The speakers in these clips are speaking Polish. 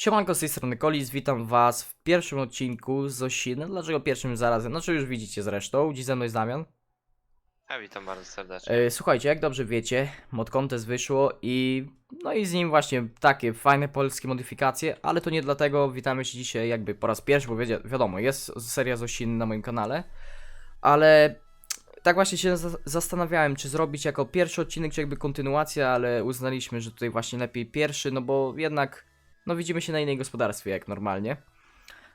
Siemanko, z tej strony Kolis, witam was w pierwszym odcinku z Osiny. Dlaczego pierwszym zarazem? Znaczy już widzicie zresztą, dziś ze mną jest Damian. Ja witam bardzo serdecznie. E, słuchajcie, jak dobrze wiecie, mod contest wyszło i no i z nim właśnie takie fajne polskie modyfikacje, ale to nie dlatego witamy się dzisiaj jakby po raz pierwszy, bo wi wiadomo, jest seria z Osiny na moim kanale, ale tak właśnie się za zastanawiałem, czy zrobić jako pierwszy odcinek, czy jakby kontynuacja, ale uznaliśmy, że tutaj właśnie lepiej pierwszy, no bo jednak no widzimy się na innej gospodarstwie jak normalnie.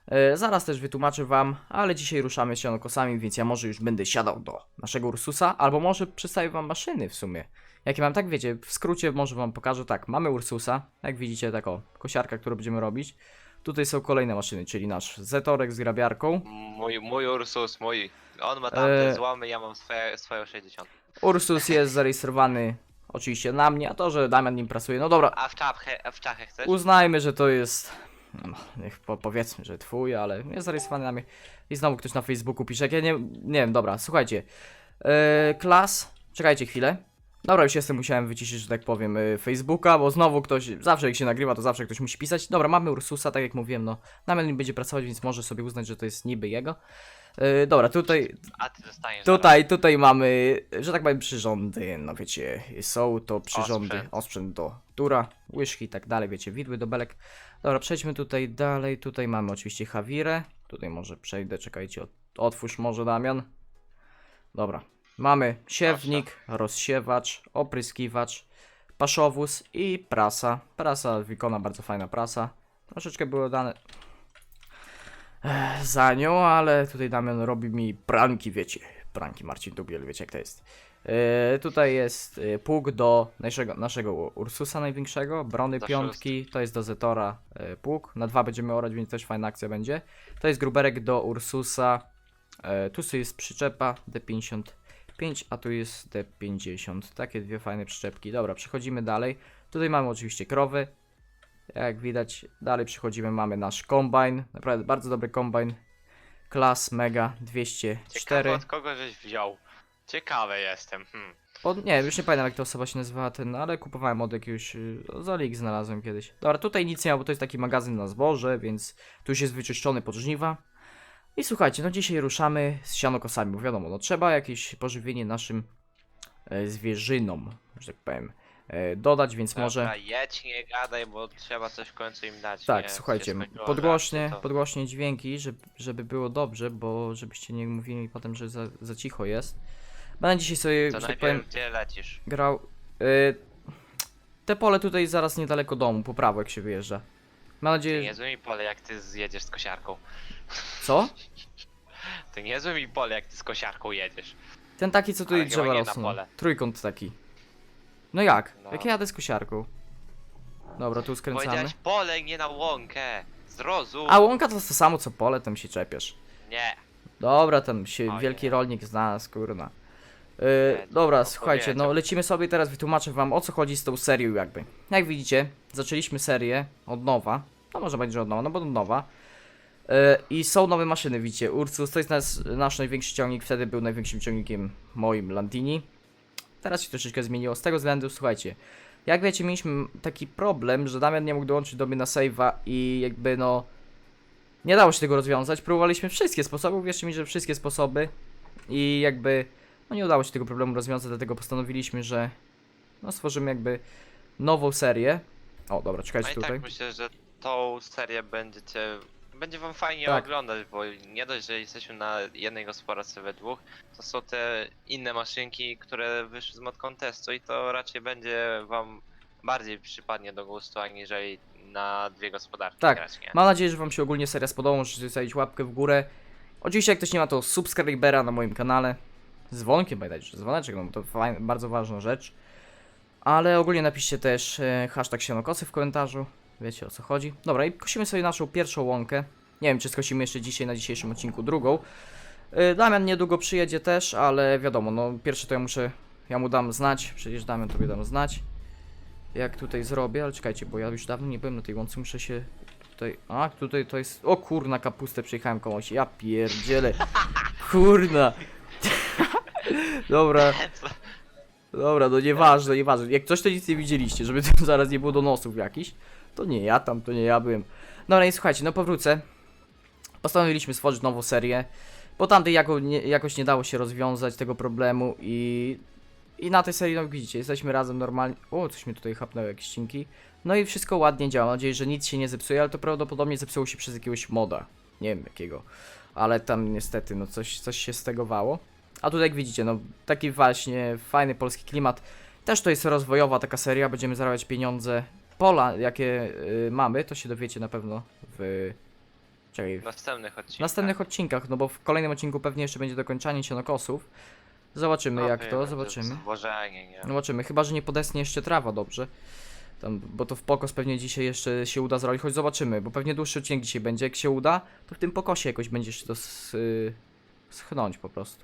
E, zaraz też wytłumaczę wam, ale dzisiaj ruszamy się kosami, więc ja może już będę siadał do naszego Ursusa, albo może przedstawię wam maszyny w sumie. Jakie mam, tak wiecie, w skrócie może wam pokażę, tak, mamy Ursusa, jak widzicie, taką kosiarka, którą będziemy robić. Tutaj są kolejne maszyny, czyli nasz Zetorek z grabiarką, Mój, mój Ursus, mój. On ma tamte E. złomy, ja mam swoje, swoją 60. Ursus jest zarejestrowany oczywiście na mnie, a to, że Damian nim pracuje, no dobra, A w czapkę, a w czachę chcesz? Uznajmy, że to jest. No, niech po, powiedzmy, że twój, ale jest zarejestrowany na mnie. I znowu ktoś na Facebooku pisze. Jak ja nie, nie wiem, dobra, słuchajcie. Yy, klas, czekajcie chwilę. Dobra, już jestem, musiałem wyciszyć, że tak powiem, yy, Facebooka, bo znowu ktoś, zawsze jak się nagrywa, to zawsze ktoś musi pisać. Dobra, mamy Ursusa, tak jak mówiłem, no, na mnie będzie pracować, więc może sobie uznać, że to jest niby jego. Yy, dobra, tutaj, A ty Tutaj, tutaj mamy, że tak powiem, przyrządy, no wiecie, są to przyrządy, Osprzęt. osprzęt do tura, łyżki i tak dalej, wiecie, widły do belek. Dobra, przejdźmy tutaj dalej, tutaj mamy oczywiście Hawirę, tutaj może przejdę, czekajcie, ot- otwórz może Damian. Dobra, mamy siewnik, rozsiewacz, opryskiwacz, paszowóz i prasa. Prasa, wykona bardzo fajna prasa. Troszeczkę było dane za nią, ale tutaj Damian robi mi pranki, wiecie. Pranki Marcin Dubiel, wiecie jak to jest. E, tutaj jest e, pług do naszego, naszego Ursusa największego, brony piątki, to jest do Zetora e, pług, na dwa będziemy orać, więc też fajna akcja będzie. To jest gruberek do Ursusa, e, tu sobie jest przyczepa D55, a tu jest D50, takie dwie fajne przyczepki. Dobra, przechodzimy dalej. Tutaj mamy oczywiście krowy, jak widać, dalej przechodzimy, mamy nasz kombine, naprawdę bardzo dobry kombine, klas mega 204. Ciekawe od kogo żeś wziął. Ciekawy jestem. Hmm. Od, nie, już nie pamiętam jak ta osoba się nazywała ten, ale kupowałem od jakiegoś, y, z Olik znalazłem kiedyś. Dobra, tutaj nic nie ma, bo to jest taki magazyn na zboże, więc tu już jest wyczyszczony pod żniwa. I słuchajcie, no dzisiaj ruszamy z sianokosami, bo wiadomo, no trzeba jakieś pożywienie naszym e, zwierzynom, że tak powiem, e, dodać, więc może... Dobra, jedź, nie gadaj, bo trzeba coś w końcu im dać. Tak, nie? słuchajcie, podgłośnie, to- podgłośnie dźwięki, żeby, żeby było dobrze, bo żebyście nie mówili potem, że za, za cicho jest. Będę dzisiaj sobie, To że tak najpierw powiem, gdzie lecisz? grał... Y, te pole tutaj zaraz niedaleko domu, po prawo jak się wyjeżdża. Mam Ty nadzieję, że... niezły mi pole jak ty zjedziesz z kosiarką. Co? Ty niezły mi pole jak ty z kosiarką jedziesz. Ten taki, co tutaj Ale chyba drzewa nie na rosną. pole. Trójkąt taki. No jak? No. Jak ja jadę z kosiarką? Dobra, tu skręcamy. Powiedziałeś pole, nie na łąkę. Zrozum. A łąka to to samo co pole, tam się czepiasz. Nie. Dobra, tam się wielki rolnik znalazł, kurna. Yy, dobra, słuchajcie, no lecimy sobie teraz, wytłumaczę wam o co chodzi z tą serią jakby. Jak widzicie, zaczęliśmy serię od nowa, no może będzie od nowa, no bo od nowa. Yy, I są nowe maszyny, widzicie, Ursus to jest nas, nasz największy ciągnik, wtedy był największym ciągnikiem moim Landini. Teraz się troszeczkę zmieniło, z tego względu, słuchajcie, jak wiecie, mieliśmy taki problem, że Damian nie mógł dołączyć do mnie na save'a i jakby no... Nie dało się tego rozwiązać, próbowaliśmy wszystkie sposoby, wierzcie mi, że wszystkie sposoby i jakby no nie udało się tego problemu rozwiązać, dlatego postanowiliśmy, że no stworzymy jakby nową serię. O, dobra, No czekajcie i tutaj. tak myślę, że tą serię będziecie. Będzie wam fajnie Tak. oglądać, bo nie dość, że jesteśmy na jednej gospodarce we dwóch, to są te inne maszynki, które wyszły z mod contestu i to raczej będzie wam bardziej przypadnie do gustu, aniżeli na dwie gospodarki Tak. grać, nie? Mam nadzieję, że wam się ogólnie seria spodoba, możecie zostawić łapkę w górę. Oczywiście jak ktoś nie ma, to subskrybera na moim kanale. Z dzwonkiem pamiętajcie, że dzwoneczek, no bo to bardzo ważna rzecz. Ale ogólnie napiszcie też e, hashtag sianokosy w komentarzu. Wiecie o co chodzi. Dobra, i kosimy sobie naszą pierwszą łąkę. Nie wiem, czy skosimy jeszcze dzisiaj na dzisiejszym odcinku drugą. E, Damian niedługo przyjedzie też, ale wiadomo, no pierwsze to ja muszę, ja mu dam znać, przecież Damian tobie dam znać. Jak tutaj zrobię, ale czekajcie, bo ja już dawno nie byłem na tej łące, muszę się tutaj, a tutaj to jest, o kurna kapustę przyjechałem komuś, ja pierdzielę, kurna. Dobra, dobra, no nieważne, nieważne, jak coś to nic nie widzieliście, żeby tu zaraz nie było donosów jakichś, to nie ja tam, to nie ja byłem. Dobra, i słuchajcie, no powrócę. Postanowiliśmy stworzyć nową serię, bo tamtej jako, nie, jakoś nie dało się rozwiązać tego problemu i... I na tej serii, no widzicie, jesteśmy razem normalnie... O, coś mi tutaj chapnęło, jakieś ścinki. No i wszystko ładnie działa, mam nadzieję, że nic się nie zepsuje, ale to prawdopodobnie zepsuło się przez jakiegoś moda. Nie wiem jakiego. Ale tam niestety, no coś, coś się stegowało. A tutaj jak widzicie, no taki właśnie fajny polski klimat. Też to jest rozwojowa taka seria, będziemy zarabiać pieniądze. Pola, jakie y, mamy, to się dowiecie na pewno w... Czekaj, W następnych odcinkach. następnych odcinkach, no bo w kolejnym odcinku pewnie jeszcze będzie dokończanie sianokosów. Zobaczymy No, jak wiem, to, zobaczymy. Nie? Zobaczymy, chyba że nie podesnie jeszcze trawa dobrze. Tam, bo to w pokos pewnie dzisiaj jeszcze się uda zrobić, choć zobaczymy, bo pewnie dłuższy odcinek dzisiaj będzie. Jak się uda, to w tym pokosie jakoś będzie się to s- y, schnąć po prostu.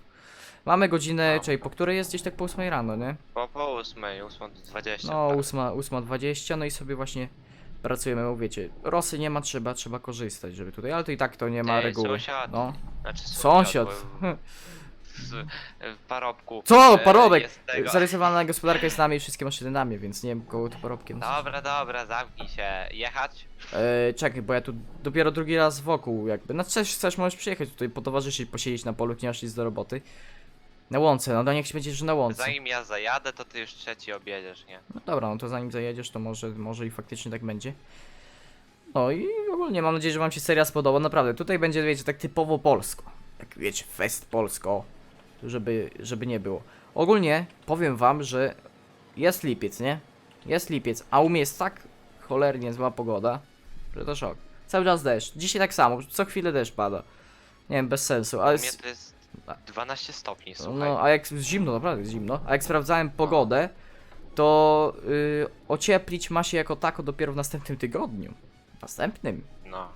Mamy godzinę, czyli po której jest gdzieś tak po 8 rano, nie? Po, po 8, 8.20. No, tak. 8, 8.20, no i sobie właśnie pracujemy, bo wiecie, rosy nie ma, trzeba, trzeba korzystać, żeby tutaj, ale to i tak to nie ma Ej, reguły. sąsiad. No. Znaczy Sąsiad. bo W, w parobku. Co? e, Parobek! jest tego. Zarysowana gospodarka jest nami, wszystkie maszyny na mnie, więc nie wiem kogo tu parobkiem. Dobra, dobra, zamknij się. Jechać? E, czekaj, bo ja tu dopiero drugi raz wokół jakby. No chcesz, chcesz, możesz przyjechać tutaj potowarzyszyć, posiedzieć na polu, nie masz nic do roboty. Na łące, no to niech się będzie, że na łące. Zanim ja zajadę, to ty już trzeci objedziesz, nie? No dobra, no to zanim zajedziesz, to może, może i faktycznie tak będzie. No i ogólnie mam nadzieję, że wam się seria spodoba, naprawdę. Tutaj będzie, wiecie, tak typowo polsko. Jak wiecie, fest polsko, żeby, żeby nie było. Ogólnie powiem wam, że jest lipiec, nie? Jest lipiec, a u mnie jest tak cholernie zła pogoda, że to szok. Cały czas deszcz. Dzisiaj tak samo, co chwilę deszcz pada. Nie wiem, bez sensu, ale... U mnie to jest 12 stopni, słuchaj. no, a jak zimno, naprawdę jest zimno. A jak sprawdzałem pogodę, to y, ocieplić ma się jako tako dopiero w następnym tygodniu. Następnym. No,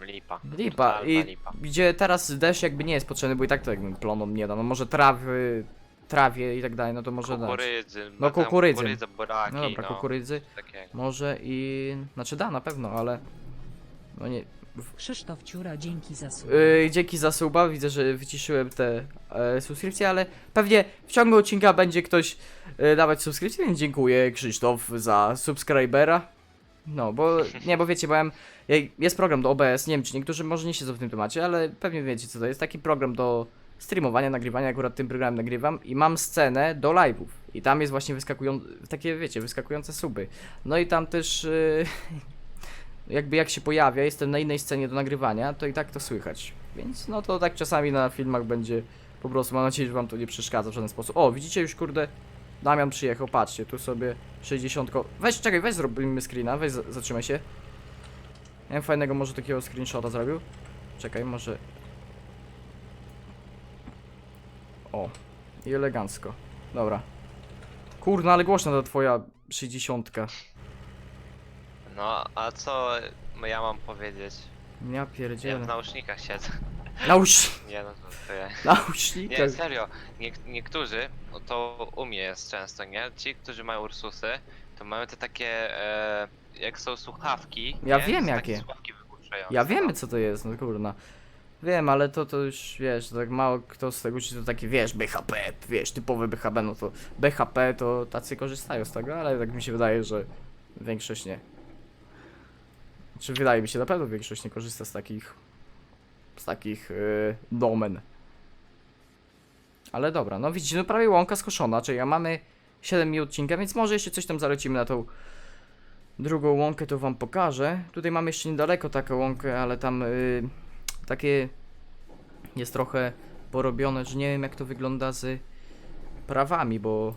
lipa. Lipa. Totalna I lipa. gdzie teraz deszcz jakby nie jest potrzebny, bo i tak to jakby plonom nie da. No może trawy, trawie i tak dalej, no to może dać. Kukurydzy. No, tam kukurydzy. Buraki, No dobra, no, kukurydzy takiego. może i... Znaczy da na pewno, ale... No nie... Krzysztof Ciura, dzięki za sub. Yy, dzięki za suba, widzę, że wyciszyłem te e, subskrypcje, ale pewnie w ciągu odcinka będzie ktoś e, dawać subskrypcję, więc dziękuję Krzysztof za subskrybera. No, bo nie, bo wiecie, bo ja, jest program do OBS, nie wiem czy niektórzy może nie siedzą w tym temacie, ale pewnie wiecie co to jest, taki program do streamowania, nagrywania, akurat tym programem nagrywam i mam scenę do live'ów i tam jest właśnie wyskakują, takie wiecie, wyskakujące suby. No i tam też e, jakby jak się pojawia, jestem na innej scenie do nagrywania, to i tak to słychać. Więc no to tak czasami na filmach będzie po prostu, mam nadzieję, że wam to nie przeszkadza w żaden sposób. O, widzicie już kurde, Damian przyjechał, patrzcie, tu sobie 60. Weź, czekaj, weź zrobimy screena, weź za- zatrzymaj się. Ja bym fajnego może takiego screenshota zrobił. Czekaj, może... O, i elegancko. Dobra. Kurna, ale głośna ta twoja 60. No, a co ja mam powiedzieć? Ja Ja pierdzielę. w nausznikach siedzę. Naucz... Nie no, to ja. Naucznika. Nie, serio. Nie, niektórzy, no to u mnie jest często, nie? Ci, którzy mają Ursusy, to mają te takie, e, jak są słuchawki. Ja nie? wiem, Są jakie. Takie słuchawki wygłuszające. Ja no. wiemy co to jest, no kurna. Wiem, ale to to już wiesz, tak mało kto z tego uczy, to takie wiesz, BHP, wiesz, typowe BHP, no to BHP to tacy korzystają z tego, ale tak mi się wydaje, że większość nie. Czy wydaje mi się, na pewno większość nie korzysta z takich z takich yy, domen. Ale dobra, no widzicie, no prawie łąka skoszona, czyli ja mamy 7 minut odcinka, więc może jeszcze coś tam zalecimy na tą drugą łąkę, to wam pokażę. Tutaj mamy jeszcze niedaleko taką łąkę, ale tam y, takie jest trochę porobione, że nie wiem jak to wygląda z prawami, bo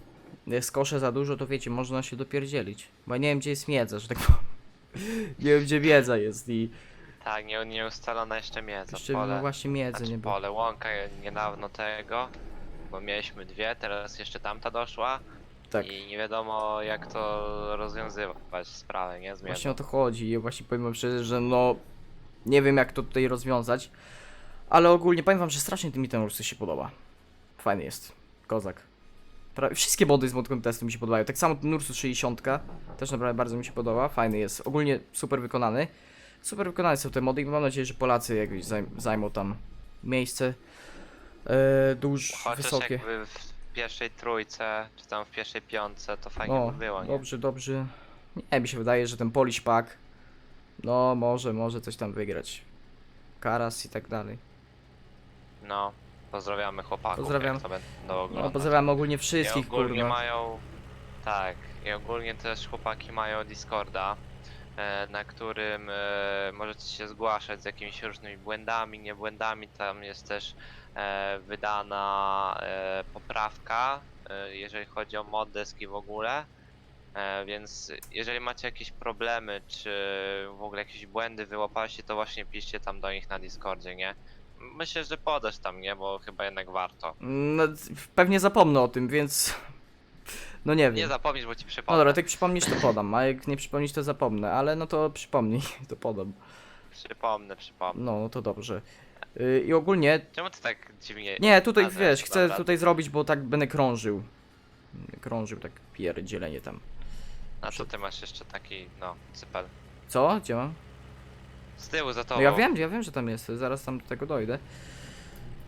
jak skoszę za dużo, to wiecie, można się dopierdzielić. Bo ja nie wiem gdzie jest miedza, że tak powiem. Nie wiem gdzie miedza jest i Tak, nie, nie ustalona jeszcze miedza. jeszcze pole. właśnie miedzy Znaczy nie było. pole, łąka niedawno tego, bo mieliśmy dwie, teraz jeszcze tamta doszła Tak. i nie wiadomo jak to rozwiązywać sprawę, nie? Zmiany. Właśnie o to chodzi i właśnie powiem wam szczerze, że no nie wiem jak to tutaj rozwiązać, ale ogólnie powiem wam, że strasznie mi ten Ursus się podoba. Fajny jest. Kozak. Pra wszystkie mody z mod contestu mi się podobają. Tak samo ten Ursus 60 też naprawdę bardzo mi się podoba. Fajny jest. Ogólnie super wykonany. Super wykonane są te mody i mam nadzieję, że Polacy jakoś zajm zajmą tam miejsce e, duż, Chociaż wysokie. jakby w pierwszej trójce, czy tam w pierwszej piątce, to fajnie O, by było, nie? dobrze, dobrze. Nie, mi się wydaje, że ten Polish Pack No, może, może coś tam wygrać. Karas i tak dalej. No, pozdrawiamy chłopaków. Pozdrawiam. Jak to będą No, oglądać. pozdrawiam ogólnie I wszystkich, ogólnie kurwa. mają. Tak, i ogólnie też chłopaki mają Discorda, e, na którym e, możecie się zgłaszać z jakimiś różnymi błędami, nie błędami. Tam jest też e, wydana e, poprawka, e, jeżeli chodzi o mod deski w ogóle. E, więc jeżeli macie jakieś problemy, czy w ogóle jakieś błędy wyłapaliście, to właśnie piszcie tam do nich na Discordzie, nie? Myślę, że podasz tam, nie? Bo chyba jednak warto. No, pewnie zapomnę o tym, więc... No nie wiem. Nie zapomnisz, bo ci No przypomnę. dobra, tak przypomnisz to podam, a jak nie przypomnisz to zapomnę, ale no to przypomnij, to podam. Przypomnę, przypomnę. No, no to dobrze. Yy, I ogólnie... Czemu ty tak dziwnie... Nie, tutaj wiesz, chcę dobra. tutaj zrobić, bo tak będę krążył. Krążył tak pierdzielenie tam. A co ty masz jeszcze taki, no, cypel. Co? Gdzie mam? Z tyłu za No tobą. ja wiem, ja wiem, że tam jest, zaraz tam do tego dojdę.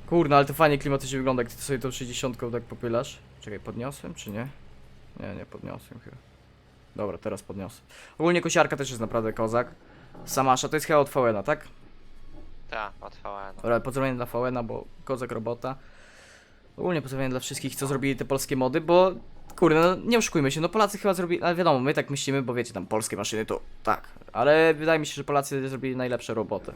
Kurna, ale to fajnie klimatycznie wygląda, jak ty sobie tą 60 tak popylasz. Czekaj, podniosłem czy nie? Nie, nie podniosłem chyba. Dobra, teraz podniosłem. Ogólnie kosiarka też jest naprawdę kozak. Samasza, to jest chyba od VN, tak? Tak, otwałem. Dobra, pozdrowienia dla VN, bo kozak robota. Ogólnie pozdrowienia dla wszystkich, co zrobili te polskie mody, bo kurde, no nie oszukujmy się, no Polacy chyba zrobili, ale wiadomo, my tak myślimy, bo wiecie, tam polskie maszyny to tak, ale wydaje mi się, że Polacy zrobili najlepsze roboty.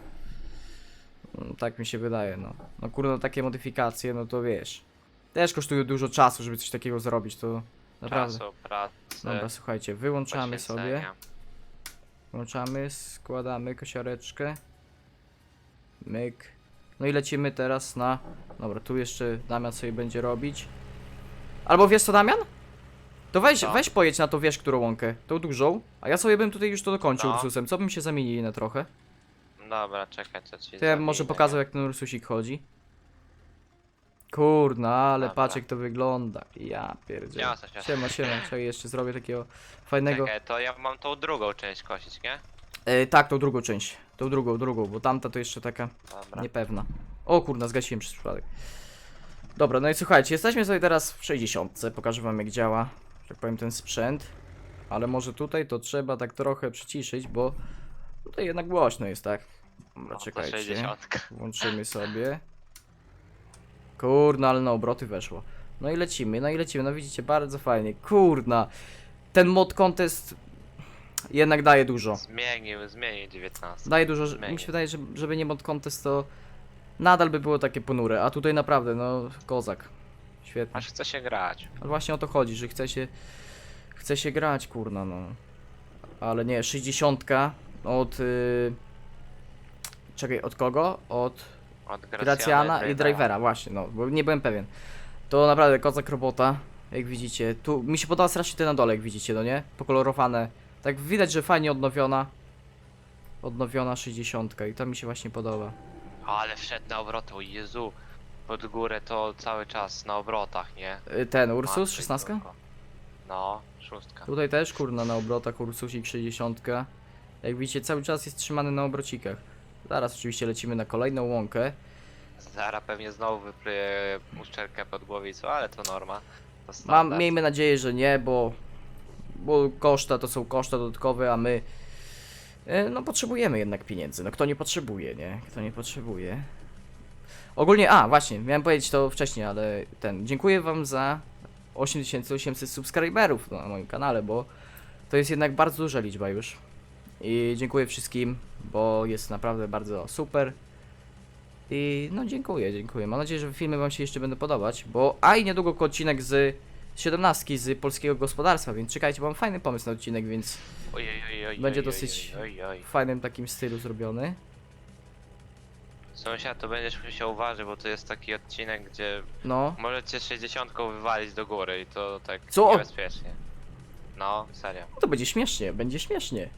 Mm, Tak mi się wydaje, no. No kurde, no takie modyfikacje, no to wiesz, też kosztuje dużo czasu, żeby coś takiego zrobić, to naprawdę. Czasu, pracy, Dobra, słuchajcie, wyłączamy sobie, poświęcenia. włączamy, składamy kosiareczkę. Myk. No i lecimy teraz na... Dobra, tu jeszcze Damian sobie będzie robić. Albo wiesz co, Damian? To weź, Co? weź pojedź na to, wiesz, którą łąkę. Tą dużą. A ja sobie bym tutaj już to dokończył No. Ursusem. Co bym się zamienili na trochę? Dobra, czekaj, co ci To ja bym może zamienię. pokazał, jak ten Ursusik chodzi. Kurna, ale Dobra. patrz jak to wygląda. Ja pierdzielę. Jasne, jasne. Siema, siema. Czekaj, jeszcze zrobię takiego fajnego... Czekaj, to ja mam tą drugą część kosić, nie? E, tak, tą drugą część. Tą drugą, drugą, bo tamta to jeszcze taka Dobra. niepewna. O kurna, zgasiłem przez przypadek. Dobra, no i słuchajcie, jesteśmy sobie teraz w 60. Pokażę wam jak działa, tak powiem, ten sprzęt. Ale może tutaj to trzeba tak trochę przyciszyć, bo tutaj jednak głośno jest, tak? Dobra, No, czekajcie. 60. Włączymy sobie. Kurna, ale na obroty weszło. No i lecimy, no i lecimy, no widzicie, bardzo fajnie. Kurna, ten mod contest jednak daje dużo. Zmienił, zmienił 19. Daje dużo, Zmienił. mi się wydaje, że żeby nie mod contest to nadal by było takie ponure, a tutaj naprawdę, no, kozak. Świetnie. Aż chce się grać. Ale właśnie o to chodzi, że chce się, chce się grać, kurna, no. Ale nie, 60 od... Y... Czekaj, od kogo? Od Od Gracjana, i Drivera. Właśnie, no, bo nie byłem pewien. To naprawdę kozak robota, jak widzicie. Tu mi się podoba strasznie te na dole, jak widzicie, no nie? Pokolorowane. Tak widać, że fajnie odnowiona. Odnowiona 60 i to mi się właśnie podoba. Ale wszedł na obroty, o Jezu. Pod górę to cały czas na obrotach, nie? Y, Ten, Ursus, Matko 16? Bosko. No, szóstka. Tutaj też, kurna, na obrotach Ursusik 60. Jak widzicie, cały czas jest trzymany na obrocikach. Zaraz oczywiście lecimy na kolejną łąkę. Zara pewnie znowu wyplyje uszczelkę pod głowicą, ale to norma. To Mam, miejmy nadzieję, że nie, bo, bo koszta to są koszta dodatkowe, a my e, no potrzebujemy jednak pieniędzy. No kto nie potrzebuje, nie? Kto nie potrzebuje. Ogólnie, a właśnie, miałem powiedzieć to wcześniej, ale ten, dziękuję wam za 8800 subskryberów na moim kanale, bo to jest jednak bardzo duża liczba już. I dziękuję wszystkim, bo jest naprawdę bardzo super. I no dziękuję, dziękuję. Mam nadzieję, że filmy wam się jeszcze będą podobać, bo a i niedługo odcinek z 17 z polskiego gospodarstwa, więc czekajcie, bo mam fajny pomysł na odcinek, więc Oj, oj, oj, oj, Będzie dosyć- Oj, oj, oj. w fajnym takim stylu zrobiony. Sąsiad, to będziesz musiał uważać, bo to jest taki odcinek, gdzie No, możecie 60 wywalić do góry i to tak Co? niebezpiecznie. No, serio. to będzie śmiesznie, będzie śmiesznie.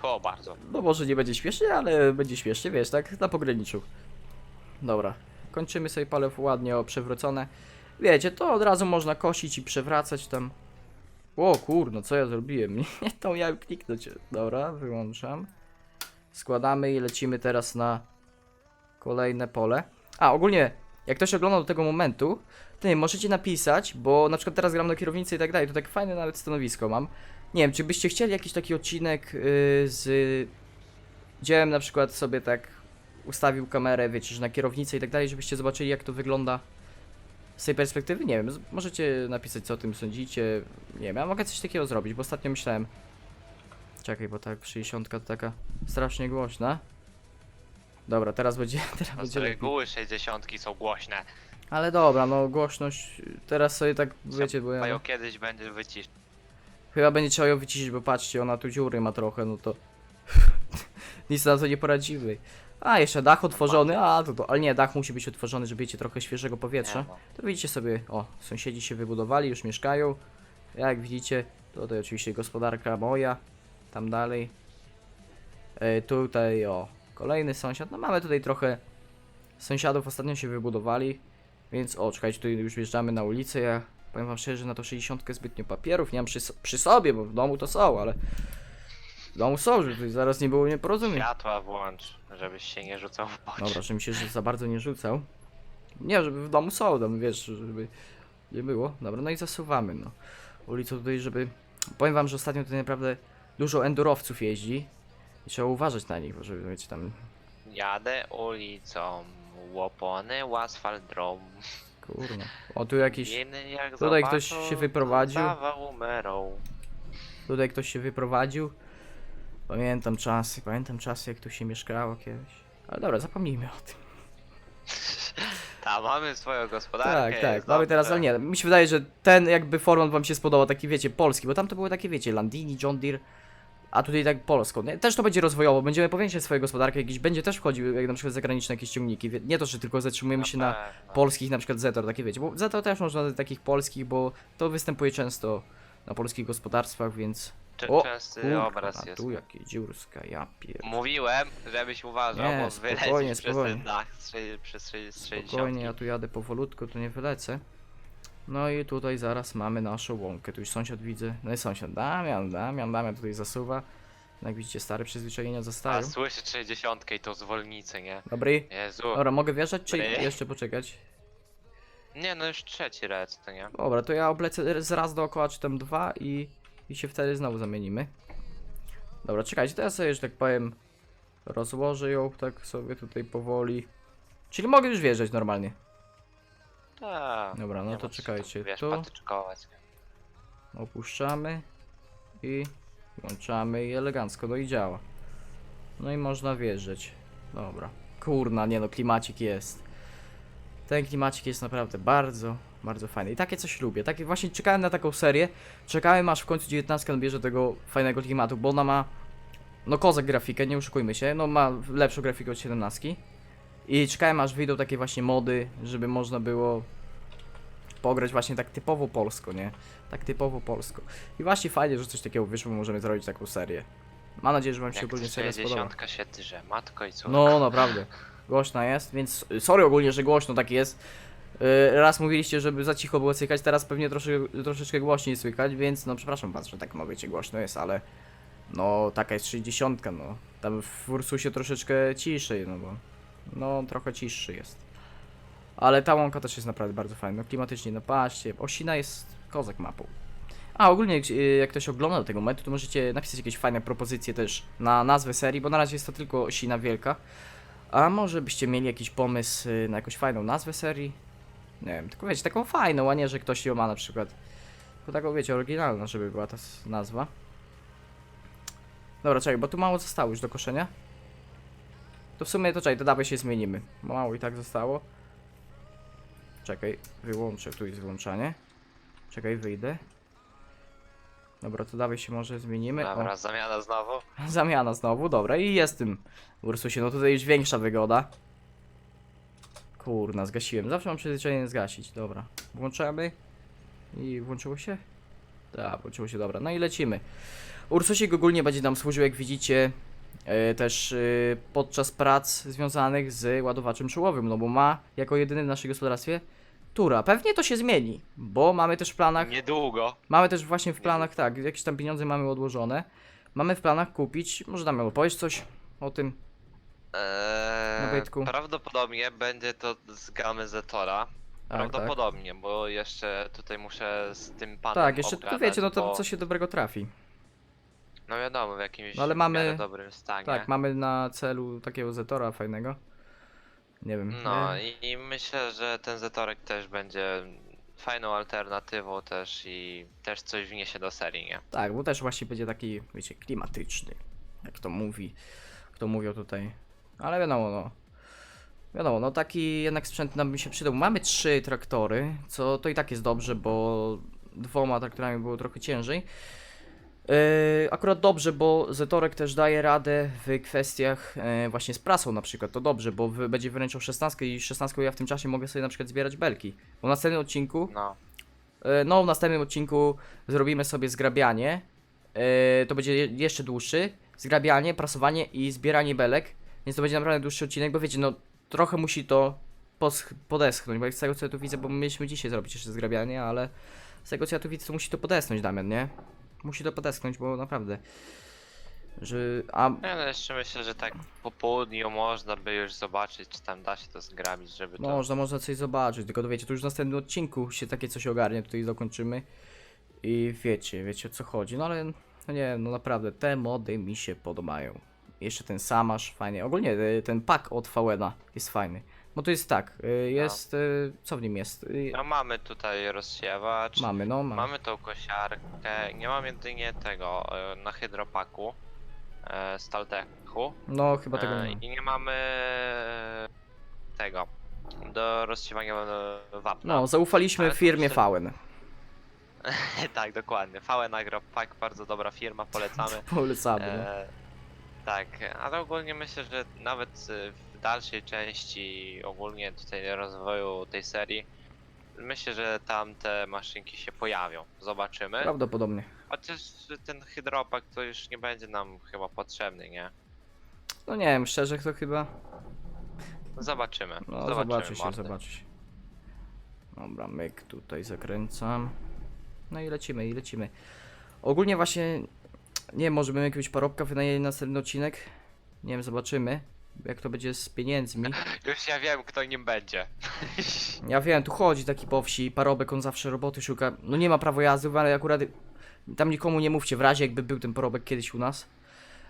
Tło bardzo. No może nie będzie śmiesznie, ale będzie śmiesznie, wiesz, tak na pograniczu. Dobra, kończymy sobie palew ładnie o przewrócone. Wiecie, to od razu można kosić i przewracać tam. O kurno, co ja zrobiłem? Nie, to miałem kliknąć. Dobra, wyłączam. Składamy i lecimy teraz na kolejne pole. A, ogólnie, jak ktoś ogląda do tego momentu, to nie, możecie napisać, bo na przykład teraz gram na kierownicy i tak dalej, to tak fajne nawet stanowisko mam. Nie wiem, czy byście chcieli jakiś taki odcinek yy, z Gdzie na przykład sobie tak ustawił kamerę, wiecie, że na kierownicę i tak dalej, żebyście zobaczyli jak to wygląda z tej perspektywy. Nie wiem, możecie napisać co o tym sądzicie. Nie wiem, ja mogę coś takiego zrobić, bo ostatnio myślałem. Czekaj, bo tak 60 to taka strasznie głośna. Dobra, teraz będzie, teraz No z będzie lepiej. reguły 60 są głośne. Ale dobra, no głośność teraz sobie tak wiecie, bo ja Mają kiedyś będzie wyciszyć. chyba będzie trzeba ją wyciszyć, bo patrzcie, ona tu dziury ma trochę, no to nic na to nie poradzimy. A, jeszcze dach otworzony, a to, to, ale nie, dach musi być otworzony, żeby wiecie, trochę świeżego powietrza. no. To widzicie sobie, o, sąsiedzi się wybudowali, już mieszkają. Jak widzicie, tutaj oczywiście gospodarka moja, tam dalej. E, tutaj, o, kolejny sąsiad. No mamy tutaj trochę sąsiadów, ostatnio się wybudowali. Więc, o, czekajcie, tutaj już wjeżdżamy na ulicę. Ja powiem wam szczerze, na to 60 zbytnio papierów nie mam przy, przy sobie, bo w domu to są, ale w domu są, żeby tutaj zaraz nie było nieporozumień. Światła włącz, żebyś się nie rzucał w oczy. Dobra, że mi się że za bardzo nie rzucał. Nie, żeby w domu są, tam wiesz, żeby nie było. Dobra, no i zasuwamy, no. Ulicą tutaj, żeby... Powiem wam, że ostatnio tutaj naprawdę dużo endurowców jeździ. I trzeba uważać na nich, bo żeby, wiecie, tam... Jadę ulicą, łopony, asfalt drom. Kurno. O, tu jakiś... Inny jak Tutaj ktoś się wyprowadził. Zawał. Tutaj ktoś się wyprowadził. Pamiętam czasy, pamiętam czasy, jak tu się mieszkało kiedyś. Ale dobra, zapomnijmy o tym. Ta, mamy swoją gospodarkę. Tak, tak, jest mamy dobrze. teraz, ale nie, mi się wydaje, że ten jakby format wam się spodobał, taki wiecie, polski, bo tam to były takie, wiecie, Landini, John Deere, a tutaj tak polsko, nie? Też to będzie rozwojowo, będziemy powiększać swoją gospodarkę, jakiś będzie też wchodził, jak na przykład zagraniczne jakieś ciągniki, nie to, że tylko zatrzymujemy się na polskich, na przykład Zetor, takie wiecie, bo Zetor też można takich polskich, bo to występuje często na polskich gospodarstwach, więc... Cze- O, Częsty kurwa, obraz jest. tu jakie dziurska, ja pier... Mówiłem, żebyś uważał, Nie, bo spokojnie, wylecisz przez spokojnie. ten dach z sze- przez sze- z 60. Spokojnie, ja tu jadę powolutku, to nie wylecę. No i tutaj zaraz mamy naszą łąkę. Tu już sąsiad widzę. No i sąsiad Damian, Damian, Damian tutaj zasuwa. No Jak widzicie, stare przyzwyczajenia A zostają. słyszy 60 i to zwolnicę, nie? Dobry. Jezu. Dobra, mogę wjeżdżać, czy Dobry. jeszcze poczekać? Nie, no już trzeci raz, to nie? Dobra, to ja oblecę z raz dookoła, czy tam dwa i, i się wtedy znowu zamienimy. Dobra, czekajcie, teraz sobie, że tak powiem, rozłożę ją tak sobie tutaj powoli. Czyli mogę już wjeżdżać normalnie. Tak. Dobra, no nie to ma co czekajcie, Wiesz, tu. patyczkować. Opuszczamy i włączamy i elegancko, no i działa. No i można wjeżdżać. Dobra. Kurna, nie no, klimacik jest. Ten klimacik jest naprawdę bardzo, bardzo fajny. I takie coś lubię. Takie właśnie czekałem na taką serię. Czekałem aż w końcu 19 nabierze tego fajnego klimatu, bo ona ma no kozak grafikę, nie oszukujmy się. No ma lepszą grafikę od 17. I czekałem aż wyjdą takie właśnie mody, żeby można było pograć właśnie tak typowo polsko, nie? Tak typowo polsko. I właśnie fajnie, że coś takiego wyszło, możemy zrobić taką serię. Mam nadzieję, że wam się Jak ogólnie seria spodoba. 60 się tyże, matko i córka. No, naprawdę. Głośna jest, więc sorry ogólnie, że głośno tak jest. Y, Raz mówiliście, żeby za cicho było słychać, teraz pewnie trosze, troszeczkę głośniej słychać, więc no przepraszam was, że tak mówicie głośno jest, ale no taka jest 60, no. Tam w Ursusie troszeczkę ciszej, no bo no trochę ciszszy jest. Ale ta łąka też jest naprawdę bardzo fajna, no, klimatycznie, no patrzcie, Osina jest kozak mapą. A ogólnie jak, y, jak ktoś ogląda tego momentu, to możecie napisać jakieś fajne propozycje też na nazwę serii, bo na razie jest to tylko Osina Wielka. A może byście mieli jakiś pomysł y, na jakąś fajną nazwę serii? Nie wiem, tylko wiecie, taką fajną, a nie, że ktoś ją ma na przykład. Tylko taką, wiecie, oryginalną, żeby była ta nazwa. Dobra, czekaj, bo tu mało zostało już do koszenia. To w sumie to czekaj, to dawaj się zmienimy. Mało i tak zostało. Czekaj, wyłączę, tu jest wyłączanie. Czekaj, wyjdę. Dobra, to dawaj się może zmienimy. O. Dobra, zamiana znowu. Zamiana znowu, dobra i jest tym Ursusie, no tutaj już większa wygoda. Kurna, zgasiłem, zawsze mam przyzwyczajenie zgasić, dobra. Włączamy i włączyło się? Tak, włączyło się, dobra, no i lecimy. Ursusik ogólnie będzie nam służył, jak widzicie, też e, podczas prac związanych z ładowaczem czołowym, no bo ma jako jedyny w naszym gospodarstwie Tura. Pewnie to się zmieni, bo mamy też w planach Niedługo. Mamy też właśnie w planach, tak, jakieś tam pieniądze mamy odłożone. Mamy w planach kupić, może nam opowiedzieć coś o tym. Eee, Nabytku. prawdopodobnie będzie to z gamy Zetora. Tak, prawdopodobnie, bo jeszcze tutaj muszę z tym panem Tak, jeszcze obgadać, wiecie, no to bo... co się dobrego trafi. No wiadomo, w jakimś No ale w mamy- miarę dobrym stanie. Tak, mamy na celu takiego Zetora fajnego. Nie wiem. No i, i myślę, że ten Zetorek też będzie fajną alternatywą też i też coś wniesie do serii, nie? Tak, bo też właśnie będzie taki, wiecie, klimatyczny. Jak to mówi, kto mówią tutaj. Ale wiadomo, no. Wiadomo, no taki jednak sprzęt nam by się przydał. Mamy trzy traktory, co to i tak jest dobrze, bo dwoma traktorami było trochę ciężej. Yy, akurat dobrze, bo Zetorek też daje radę w kwestiach yy, właśnie z prasą na przykład. To dobrze, bo będzie wyręczał 16 i 16 ja w tym czasie mogę sobie na przykład zbierać belki. Bo w następnym odcinku No. E, No, w następnym odcinku zrobimy sobie zgrabianie. E, To będzie je- jeszcze dłuższy. Zgrabianie, prasowanie i zbieranie belek. Więc to będzie naprawdę dłuższy odcinek, bo wiecie, no trochę musi to podeschnąć, bo z tego co ja tu widzę, bo my mieliśmy dzisiaj zrobić jeszcze zgrabianie, ale z tego co ja tu widzę, to musi to podeschnąć, Damian, nie? Musi to podeschnąć, bo naprawdę. Że. A. Ja no jeszcze myślę, że tak po południu można by już zobaczyć, czy tam da się to zgrabić, żeby to... Można, można coś zobaczyć, tylko to wiecie, to już w następnym odcinku się takie coś ogarnie, tutaj zakończymy i wiecie, wiecie o co chodzi, no ale no nie, no naprawdę, te mody mi się podobają. Jeszcze ten Samasz, fajnie, ogólnie y, ten pack od VN jest fajny, bo to jest tak, y, jest, y, co w nim jest? Y, No mamy tutaj rozsiewacz, Mamy, no, mamy. mamy tą kosiarkę, nie mam jedynie tego e, na hydropaku, e, Staltechu. No, chyba tego E, nie ma. I nie mamy tego do rozsiewania e, wapna. No, zaufaliśmy Ale to firmie myślę- VN. tak, dokładnie. VN Agropack, bardzo dobra firma, polecamy. Polecamy, no. E, tak, ale ogólnie myślę, że nawet e, dalszej części ogólnie tutaj rozwoju tej serii myślę, że tam te maszynki się pojawią. Zobaczymy. Prawdopodobnie. Chociaż ten hydropak to już nie będzie nam chyba potrzebny, nie? No nie wiem, szczerze to chyba, Zobaczymy. no Zobaczymy, zobaczy się, mordy. zobaczy się. Dobra, myk tutaj zakręcam. No i lecimy, i lecimy. Ogólnie właśnie, nie wiem, może bym jakiegoś parobka wynajęli na następny odcinek. Nie wiem, zobaczymy, jak to będzie z pieniędzmi. Już ja wiem, kto nim będzie. Ja wiem, tu chodzi taki po wsi, parobek, on zawsze roboty szuka. No nie ma prawo jazdy, ale akurat tam nikomu nie mówcie, w razie jakby był ten parobek kiedyś u nas.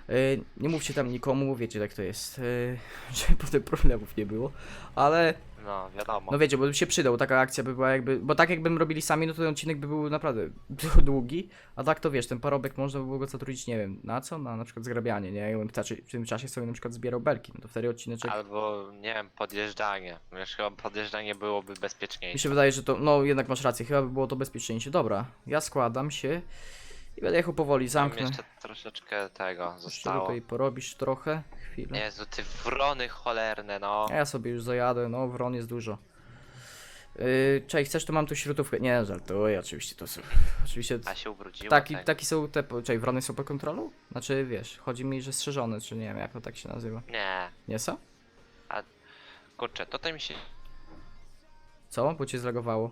Yy, nie mówcie tam nikomu, wiecie jak to jest, yy, żeby potem problemów nie było. Ale No, wiadomo. No wiecie, bo by się przydał, taka akcja by była jakby, bo tak jakbym robili sami, no to ten odcinek by był naprawdę długi, a tak to wiesz, ten parobek można by było go zatrudnić, nie wiem, na co? Na na przykład zgrabianie, nie? I on w w tym czasie sobie na przykład zbierał belki, no to wtedy odcineczek, Albo, nie wiem, podjeżdżanie. Wiesz, chyba podjeżdżanie byłoby mi bezpieczniejsze. się wydaje, że to, no jednak masz rację, chyba by było to bezpieczniejsze. Dobra, ja składam się i będę jechał powoli, zamknę. jeszcze troszeczkę tego Jeszcze zostało. tutaj porobisz trochę, chwilę. Jezu, ty wrony cholerne, no. A ja sobie już zajadę, no wron jest dużo. Yy, Cześć, chcesz, to mam tu śrutówkę. Nie, żartuję, oczywiście to są. Oczywiście A się ubrudziło. Taki, tak. taki są te, czekaj, wrony są pod kontrolą? Znaczy, wiesz, chodzi mi, że strzeżone, czy nie wiem, jak to tak się nazywa. Nie, Nie są? kurczę, tutaj mi się... Co? Bo cię zlagowało.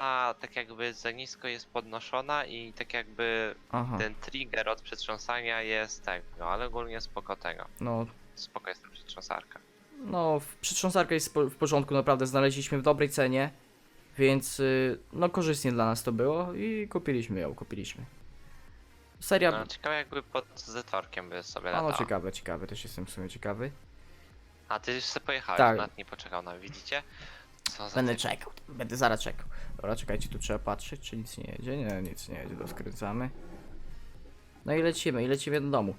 A tak jakby za nisko jest podnoszona i tak jakby Aha, ten trigger od przetrząsania jest tego, ale ogólnie spoko tego. no, Spoko jest ta przetrząsarka. no, w- przytrząsarka jest po- w porządku, naprawdę, znaleźliśmy w dobrej cenie, więc, y, no, korzystnie dla nas to było i kupiliśmy ją, kupiliśmy. Seria, No, ciekawe jakby pod zetorkiem by sobie a no, latała. ciekawe, ciekawe, też jestem w sumie ciekawy. A ty już sobie pojechałeś, Tak. tak. nie poczekał na, widzicie? Co za Będę typ. czekał, będę zaraz czekał. Dobra, czekajcie, tu trzeba patrzeć, czy nic nie jedzie. Nie, nic nie jedzie, doskręcamy. No i lecimy, i lecimy do domu.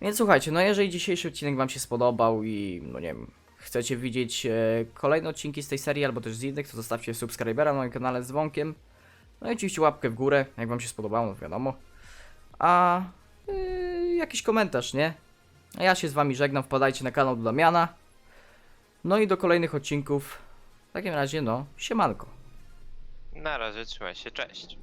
Więc słuchajcie, no jeżeli dzisiejszy odcinek wam się spodobał i, no nie wiem, chcecie widzieć e, kolejne odcinki z tej serii, albo też z innych, to zostawcie subskrybera na moim kanale z dzwonkiem. No i oczywiście łapkę w górę, jak wam się spodobało, no wiadomo. A yy, jakiś komentarz, nie? A ja się z wami żegnam, wpadajcie na kanał do Damiana. No i do kolejnych odcinków. W takim razie, no, siemanko. Na razie, trzymaj się, cześć.